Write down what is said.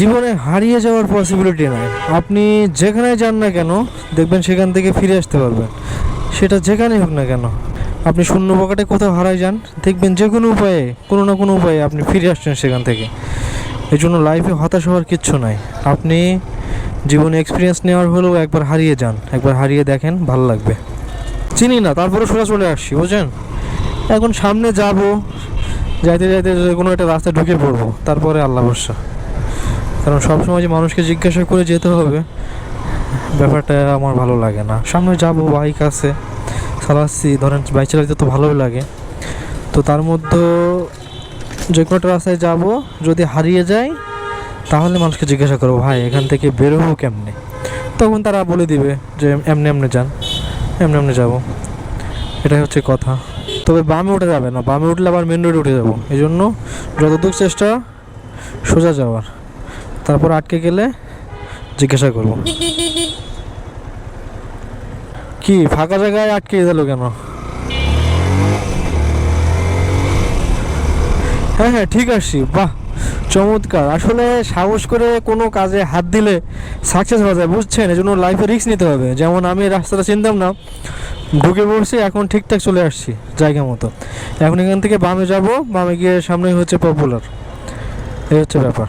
জীবনে হারিয়ে যাওয়ার পসিবিলিটি নাই। আপনি যেখানে যান না কেন, দেখবেন সেখান থেকে ফিরে আসতে পারবেন। সেটা যেখানেই হোক না কেন। আপনি শূন্য পকেটে কোথাও হারাই যান, দেখবেন যে কোনো উপায়ে, কোনো না কোনো উপায়ে আপনি ফিরে আসছেন সেখান থেকে। এই জন্য লাইফে হতাশ হওয়ার কিচ্ছু নাই। আপনি জীবনে এক্সপিরিয়েন্স নেওয়ার হলেও একবার হারিয়ে যান। একবার হারিয়ে দেখেন, ভালো লাগবে। চিনি না, তারপরে সোজা চলে আসছি, বুঝছেন? এখন সামনে যাব, যাইতে যাইতে কোনো একটা রাস্তায় ঢুকে পড়ব, তারপরে আল্লাহ ভরসা। কারণ সবসময় যে মানুষকে জিজ্ঞাসা করে যেতে হবে, ব্যাপারটা আমার ভালো লাগে না। সামনে যাব, বাইক আছে, চালাচ্ছি, ধরেন বাইক চালাতে তো ভালোই লাগে। তো তার মধ্যে যে একটা রাস্তায় যাব, যদি হারিয়ে যায় তাহলে মানুষকে জিজ্ঞাসা করব, ভাই, এখান থেকে বেরোবো কেমনে? তখন তারা বলে দিবে যে, এমনি এমনি যান, এমনি এমনি যাব। এটাই হচ্ছে কথা। তবে বামে উঠে যাবে না, বামে উঠলে আবার মেন রোডে উঠে যাব। এই জন্য যতদূর চেষ্টা, সোজা যাওয়ার। তারপর আটকে গেলে জিজ্ঞাসা করব। কি, ফাঁকা জায়গায় আটকে গেল কেন? হ্যাঁ হ্যাঁ ঠিক আসছি বাহ, চমৎকার। আসলে সাহস করে কোনো কাজে হাত দিলে সাকসেস হওয়া যায়, বুঝছেন? এই জন্য লাইফে রিস্ক নিতে হবে। যেমন আমি রাস্তাটা চিনতাম না, ঢুকে পড়ছি, এখন ঠিকঠাক চলে আসছি, জায়গা মতো। এখন এখান থেকে বামে যাব, বামে গিয়ে সামনে হচ্ছে পপুলার এই হচ্ছে ব্যাপার।